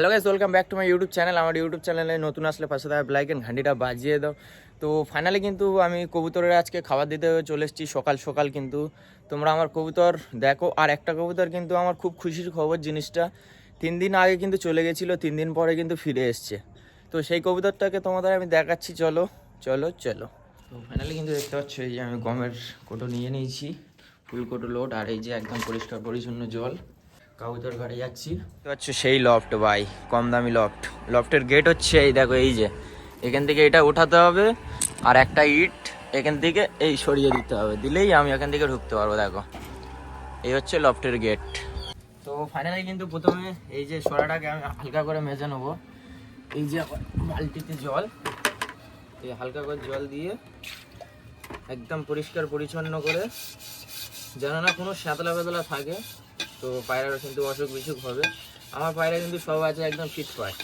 Hello guys welcome back to my YouTube channel আমার YouTube চ্যানেলে নতুন আসলে পাশে থাকা ব্লাইক অ্যান্ড ঘান্ডিটা বাজিয়ে দাও। তো ফাইনালি কিন্তু আমি কবুতরের আজকে খাবার দিতে চলে এসেছি সকাল সকাল কিন্তু। তোমরা আমার কবুতর দেখো, আর একটা কবুতর কিন্তু আমার খুব খুশির খবর জিনিসটা। তিন দিন আগে কিন্তু চলে গেছিল, তিন দিন পরে কিন্তু ফিরে এসছে। তো সেই কবুতরটাকে তোমাদের আমি দেখাচ্ছি, চলো চলো চলো। তো ফাইনালি কিন্তু দেখতে পাচ্ছ, এই যে আমি গমের কোটো নিয়ে নিয়েছি। ফুল কোটো লোড আর এই যে একদম পরিষ্কার পরিচ্ছন্ন জল। কাউতর ঘাটে যাচ্ছি। তো হচ্ছে সেই লফট ভাই কম দামি লফট লফটের গেট হচ্ছে এই, দেখো, এই যে। এখান থেকে এটা উঠাতে হবে আর একটা ইট এখান থেকে এই সরিয়ে দিতে হবে। দিলেই আমি এখান থেকে ঢুকতে পারব, দেখো। এই হচ্ছে লফটের গেট তো ফাইনালি কিন্তু প্রথমে এই যে সরাটাকে আমি হালকা করে মেজে নেব। এই যে বালতিতে জল। এই হালকা করে জল দিয়ে একদম পরিষ্কার পরিচ্ছন্ন করে, যেন না কোনো শ্যাতলা ফেতলা থাকে। তো পায়রারও কিন্তু অসুখ বিসুখ হবে। আমার পায়রা কিন্তু সব আছে, একদম ফিটফাট।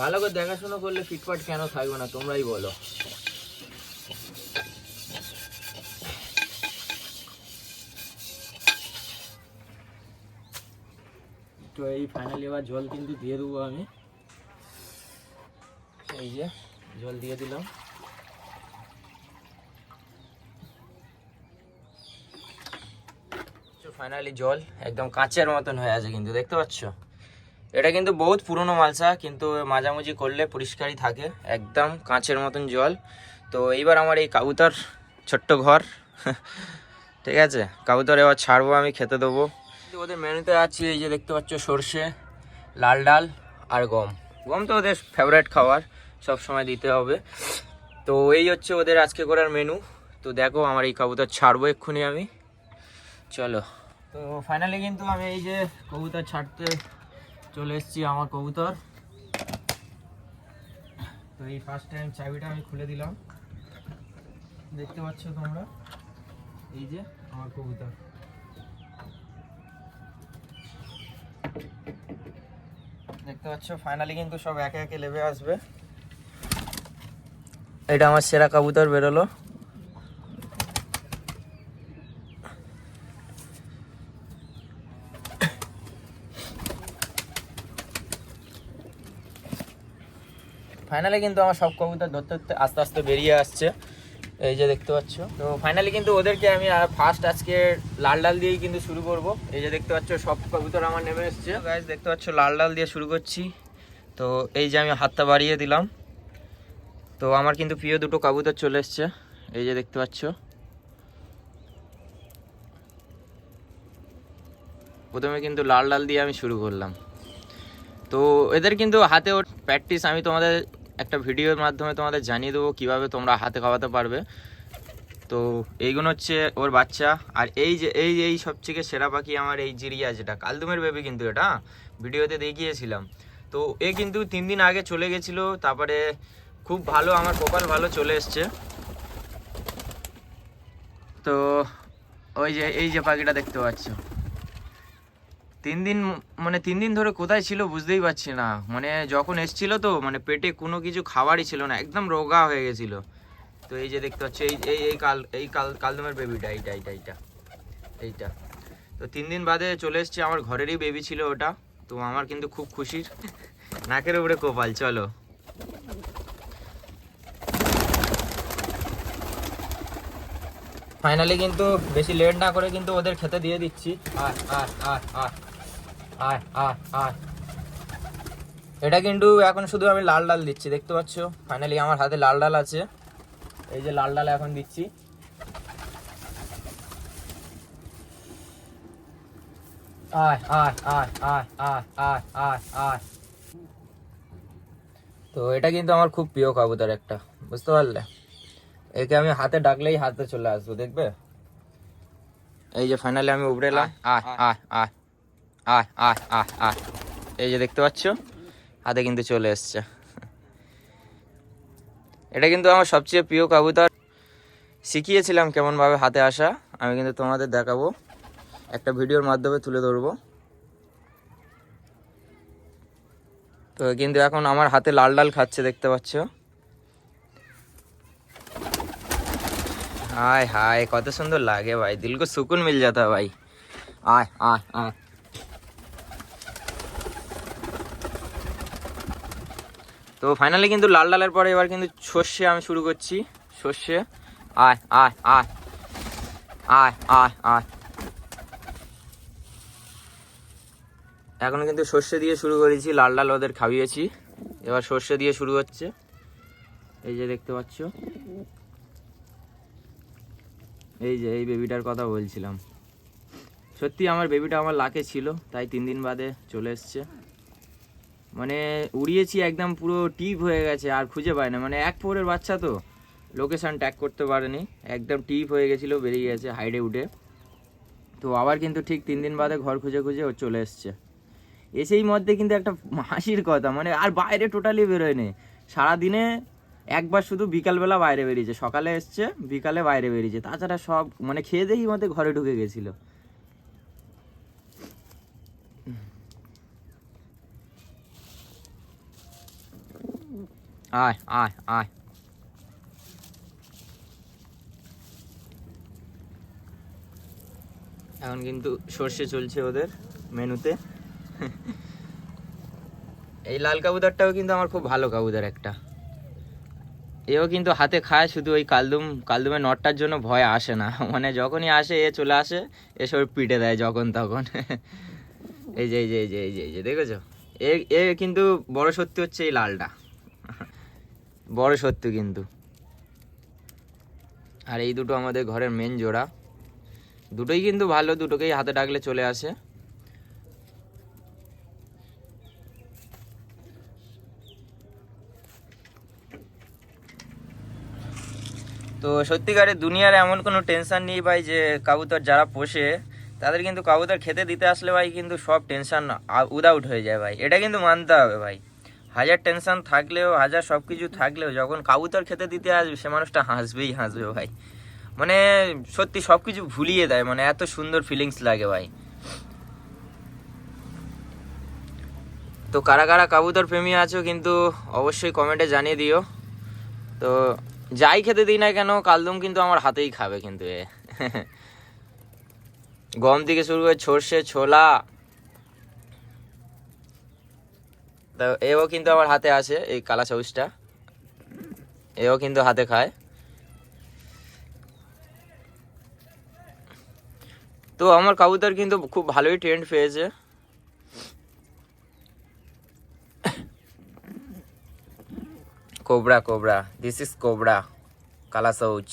ভালো করে দেখাশোনা করলে ফিটফাট কেন থাকবে না, তোমরাই বলো। তো এই ফাইনালি এবার জল কিন্তু দিয়ে দেবো আমি। এই যে, জল দিয়ে দিলাম। ফাইনালি জল একদম কাঁচের মতন হয়ে আছে কিন্তু, দেখতে পাচ্ছ? এটা কিন্তু বহুত পুরনো মালসা, কিন্তু মাঝামাঝি করলে পরিষ্কারই থাকে, একদম কাঁচের মতন জল। তো এইবার আমার এই কাবুতর ছোট্ট ঘর, ঠিক আছে? কাবুতর এবার ছাড়বো, আমি খেতে দেবো। ওদের মেনুতে আছে এই যে দেখতে পাচ্ছ সর্ষে, লাল ডাল আর গম। গম তো ওদের ফেভারেট খাবার, সব সময় দিতে হবে। তো এই হচ্ছে ওদের আজকে করার মেনু তো দেখো, আমার এই কাবুতর ছাড়বো এক্ষুনি আমি। চলো। তো ফাইনালি কিন্তু আমি এই যে কবুতর ছাড়তে চলে এসেছি আমার কবুতর। তো এই ফার্স্ট টাইম চাবিটা আমি খুলে দিলাম। দেখতে পাচ্ছ তোমরা? এই যে আমার কবুতর। দেখতে পাচ্ছ ফাইনালি কিন্তু সব একে একে লেবে আসবে। এটা আমার সেরা কবুতর বেরোলো। ফাইনালি কিন্তু আমার সব কবুতর ধরতে ধরতে আস্তে আস্তে বেরিয়ে আসছে। এই যে দেখতে পাচ্ছ। তো ফাইনালি কিন্তু ওদেরকে আমি ফার্স্ট আজকে লাল ডাল দিয়েই কিন্তু শুরু করব। এই যে দেখতে পাচ্ছ, সব কবুতর আমার নেমে এসছে। গাইজ দেখতে পাচ্ছ, লাল ডাল দিয়ে শুরু করছি। তো এই যে আমি হাতটা বাড়িয়ে দিলাম। তো আমার কিন্তু প্রিয় দুটো কবুতর চলে এসছে। এই যে দেখতে পাচ্ছ। প্রথমে কিন্তু লাল ডাল দিয়ে আমি শুরু করলাম। তো এদের কিন্তু হাতে ওর প্র্যাকটিস আমি তোমাদের একটা ভিডিওর মাধ্যমে তোমাদের জানিয়ে দেবো কীভাবে তোমরা হাতে খাওয়াতে পারবে। তো এইগুলো হচ্ছে ওর বাচ্চা, আর এই যে, এই এই সবথেকে সেরা পাখি আমার এই জিরিয়া যেটা, কালদুমের বেবি কিন্তু এটা ভিডিওতে দেখিয়েছিলাম। তো এ কিন্তু তিন দিন আগে চলে গেছিল, তারপরে খুব ভালো, আমার কপাল ভালো চলে এসছে। তো ওই যে, এই যে পাখিটা দেখতে পাচ্ছ। তিন দিন মানে তিন দিন ধরে কোথায় ছিল বুঝতেই পারছি না। মানে যখন এসছিল তো মানে পেটে কোনো কিছু খাবারই ছিল না, একদম রোগা হয়ে গেছিল। তো এই যে দেখতে পাচ্ছ, এই এই এই কাল এই কাল, কালদমের বেবিটা এইটা এইটা এইটা এইটা। তো তিন দিন বাদে চলে এসছে, আমার ঘরেরই বেবি ছিল ওটা। তো আমার কিন্তু খুব খুশির। নাকের উপরে কপাল, চলো। ফাইনালি কিন্তু বেশি লেট না করে কিন্তু ওদের খেতে দিয়ে দিচ্ছি। আয় আয় আয় আয়। আয় এটা কিন্তু এখন শুধু আমি লাল ডাল দিচ্ছি, দেখতে পাচ্ছ? ফাইনালি আমার হাতে লাল ডাল আছে। এই যে লাল ডাল এখন দিচ্ছি। আয় আয় আয় তো এটা কিন্তু আমার খুব প্রিয় কবুতর একটা, বুঝতে পারলে? একে আমি হাতে ডাকলেই হাতে চলে আসব, দেখবে? এই যে ফাইনালি আমি উবরে এলাম। আয় আয় আয়। আয় আয় আয় আয় এই যে দেখতে পাচ্ছ হাতে কিন্তু চলে এসছে এটা কিন্তু আমার সবচেয়ে প্রিয় কবুতর শিখিয়েছিলাম কেমনভাবে হাতে আসা আমি কিন্তু তোমাদের দেখাবো একটা ভিডিওর মাধ্যমে তুলে ধরবো তো কিন্তু এখন আমার হাতে লাল লাল খাচ্ছে দেখতে পাচ্ছ हाय हाय কত সুন্দর লাগে ভাই দিল को सुकून मिल जाता है भाई आय आय आय তো ফাইনালি কিন্তু লাল ডালের পরে এবার কিন্তু সর্ষে আমি শুরু করছি। সর্ষে, আয় আয় আয় আয় আয় আয়। এখন কিন্তু সর্ষে দিয়ে শুরু করেছি, লাল ডাল ওদের খাইয়েছি। এবার সর্ষে দিয়ে শুরু হচ্ছে। এই যে দেখতে পাচ্ছ। এই যে এই বেবিটার কথা বলছিলাম। সত্যি আমার বেবিটা আমার লাকে ছিল, তাই তিন দিন বাদে চলে এসছে। মানে উড়িয়েছি একদম পুরো টিপ হয়ে গেছে, আর খুঁজে পায় না। মানে এক ফোরের বাচ্চা তো, লোকেশন ট্যাগ করতে পারেনি। একদম টিপ হয়ে গেছিল, বেরিয়ে গেছে হাইডে উঠে তো আবার কিন্তু ঠিক তিন দিন বাদে ঘর খুঁজে খুঁজে ও চলে এসছে। এসেই মধ্যে কিন্তু একটা হাসির কথা মানে আর বাইরে টোটালি বেরোয়নি। সারাদিনে একবার শুধু বিকালবেলা বাইরে বেরিয়েছে, সকালে এসছে, বিকালে বাইরে বেরিয়েছে। তাছাড়া সব মানে খেয়ে দেখি মধ্যে ঘরে ঢুকে গেছিল। আয় আয় আয় এখন কিন্তু সর্ষে চলছে ওদের মেনুতে। এই লাল কাবুদারটাও কিন্তু আমার খুব ভালো কাবুদার একটা। এও কিন্তু হাতে খায়, শুধু ওই কালদুম, কালদুমের নটটার জন্য ভয় আসে না। মানে যখনই আসে, এ চলে আসে এসব পিটে দেয় যখন তখন। এই যে এই যে এই যে এই যে, দেখেছ? এ এ কিন্তু বড় সত্যি হচ্ছে এই লালটা। বড় সত্যি কিন্তু। আর এই দুটো আমাদের ঘরের মেন জোড়া। দুটোই কিন্তু ভালো, দুটোকেই হাতে ডাকলে চলে আসে। তো সত্যিকারের দুনিয়ার এমন কোনো টেনশান নেই ভাই যে কাবুতর যারা পোষে, তাদের কিন্তু কাবুতর খেতে দিতে আসলে ভাই কিন্তু সব টেনশন উদাউট হয়ে যায় ভাই। এটা কিন্তু মানতে হবে ভাই। হাজার টেনশন থাকলেও, হাজার সব কিছু থাকলেও, যখন কাবুতর খেতে দিতে আসবে, সে মানুষটা হাসবেই হাসবে ভাই। মানে সত্যি সব কিছু ভুলিয়ে দেয় মানে এত সুন্দর ফিলিংস লাগে ভাই। তো কারা কারা কাবুতর প্রেমী আছো কিন্তু অবশ্যই কমেন্টে জানিয়ে দিও। তো যাই খেতে দিই না কেন, কালদম কিন্তু আমার হাতেই খাবে কিন্তু এ। গম থেকে শুরু করে সর্ষে, ছোলা তো এও কিন্তু আমার হাতে আছে এই কালা সবুজটা এও কিন্তু হাতে খায়। তো আমার কাবুতর কিন্তু খুব ভালোই ট্রেন্ড পেয়েছে। Cobra cobra this is cobra, কালা সৌচ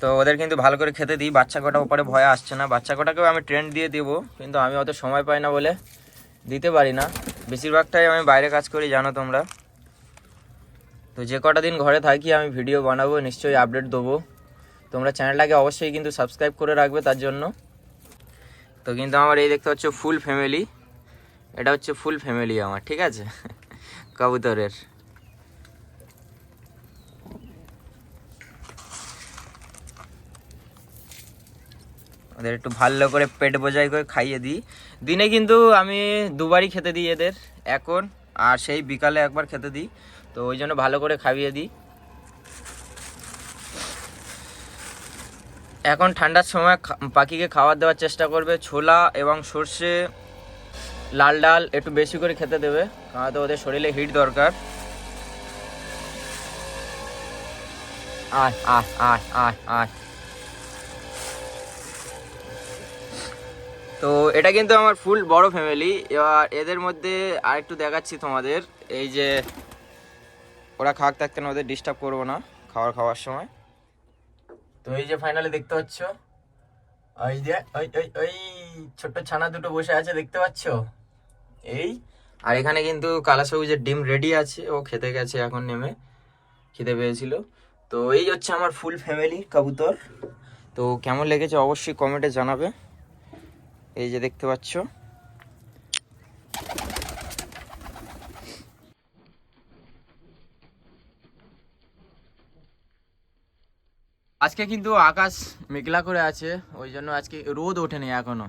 তো ওদের কিন্তু ভালো করে খেতে দিই, বাচ্চা কটা ওপরে ভয় আসছে না। বাচ্চা কটাকেও আমি ট্রেন্ড দিয়ে দেবো, কিন্তু আমি অত সময় পাই না বলে। দিতে পারি না। বেশিরভাগটাই আমি বাইরে কাজ করি, জানো তোমরা। তো যে কটা দিন ঘরে থাকি, আমি ভিডিও বানাবো, নিশ্চয়ই আপডেট দেবো। তোমরা চ্যানেলটাকে অবশ্যই কিন্তু সাবস্ক্রাইব করে রাখবে তার জন্য। তো কিন্তু আমার এই দেখতে হচ্ছে ফুল ফ্যামিলি এটা হচ্ছে ফুল ফ্যামিলি আমার, ঠিক আছে? কবুতরের। ওদের একটু ভালো করে পেট বোঝাই করে খাইয়ে দিই। দিনে কিন্তু আমি দুবারই খেতে দিই এদের, এখন আর সেই বিকালে একবার খেতে দিই, তো ওই জন্য ভালো করে খাইয়ে দিই। এখন ঠান্ডার সময় পাখিকে খাবার দেওয়ার চেষ্টা করবে, ছোলা এবং সর্ষে, লাল ডাল একটু বেশি করে খেতে দেবে, কারণ ওদের শরীরে হিট দরকার। আয় আয় আয় আয় আয়। তো এটা কিন্তু আমার ফুল বড় ফ্যামিলি এবার এদের মধ্যে আরেকটু দেখাচ্ছি তোমাদের। এই যে ওরা খাওয়াক থাকতে না, ওদের ডিস্টার্ব করব না খাওয়ার খাওয়ার সময়। তো এই যে ফাইনালি দেখতে পাচ্ছ, ওই যে, ওই ওই ওই ছোট্ট ছানা দুটো বসে আছে, দেখতে পাচ্ছ? এই, আর এখানে কিন্তু কালা সবুজের ডিম রেডি আছে, ও খেতে গেছে এখন নেমে খেতে পেয়েছিল। তো এই হচ্ছে আমার ফুল ফ্যামিলি কবুতর। তো কেমন লেগেছে অবশ্যই কমেন্টে জানাবে। এই যে দেখতে পাচ্ছ। আজকে কিন্তু আকাশ মেঘলা করে আছে, ওই জন্য আজকে রোদ ওঠেনি এখনও।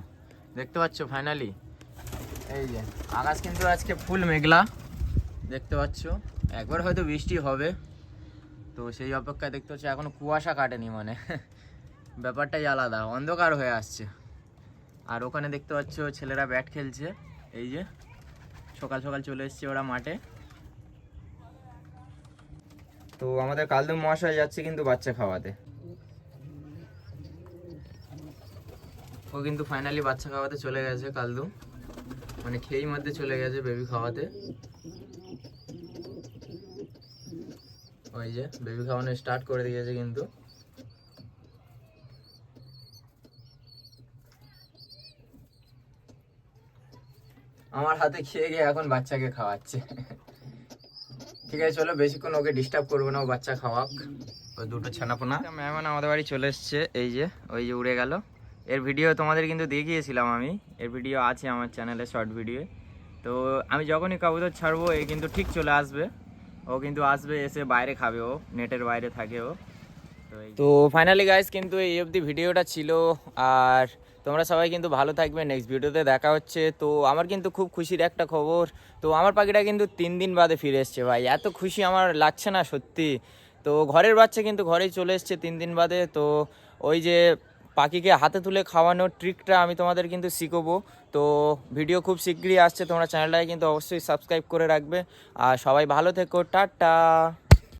দেখতে পাচ্ছ ফাইনালি এই যে, আকাশ কিন্তু আজকে ফুল মেঘলা। দেখতে পাচ্ছ, একবার হয়তো বৃষ্টি হবে। তো সেই অপেক্ষায় দেখতে পাচ্ছ এখনও কুয়াশা কাটেনি মানে। ব্যাপারটাই আলাদা, অন্ধকার হয়ে আসছে। আর ওখানে দেখতে পাচ্ছ ছেলেরা ব্যাট খেলছে। এই যে সকাল সকাল চলে এসছে ওরা মাঠে। তো আমাদের কালদম মহাশয় যাচ্ছে কিন্তু বাচ্চা খাওয়াতে। ও কিন্তু ফাইনালি বাচ্চা খাওয়াতে চলে গেছে কালদু মানে খেয়েই মধ্যে চলে গেছে বেবি খাওয়াতে। ওই যে বেবি খাওয়ানো স্টার্ট করে দিয়েছে কিন্তু। আমার হাতে খেয়ে গিয়ে এখন বাচ্চাকে খাওয়াচ্ছে। ঠিক আছে চলো বেশিক্ষণ ওকে ডিস্টার্ব করব না ও বাচ্চা খাওয়াক। ওই দুটো ছানাপোনা। মেহমান আমাদের বাড়ি চলে এসছে এই যে ওই যে উড়ে গেল। এর ভিডিও তোমাদের কিন্তু দেখিয়েছিলাম আমি। এর ভিডিও আছে আমার চ্যানেলে শর্ট ভিডিও তো আমি যখনই কবুতর ছাড়বো এ কিন্তু ঠিক চলে আসবে। ও কিন্তু আসবে এসে বাইরে খাবে ও নেটের বাইরে থাকে ও। তো ফাইনালি গাইস কিন্তু এই অবধি ভিডিওটা ছিল। আর তোমরা সবাই কিন্তু ভালো থাকবে নেক্সট ভিডিওতে দেখা হচ্ছে। তো আমার কিন্তু খুব খুশির একটা খবর, তো আমার পাখিটা কিন্তু তিন দিন বাদে ফিরে এসছে ভাই। এত খুশি আমার লাগছে না সত্যি। তো ঘরের বাচ্চা কিন্তু ঘরেই চলে এসছে তিন দিন বাদে। তো ওই যে পাখিকে হাতে তুলে খাওয়ানোর ট্রিকটা আমি তোমাদের কিন্তু শিখব। তো ভিডিও খুব শীঘ্রই আসছে, তোমরা চ্যানেলটাকে কিন্তু অবশ্যই সাবস্ক্রাইব করে রাখবে। আর সবাই ভালো থেকো, টাটা!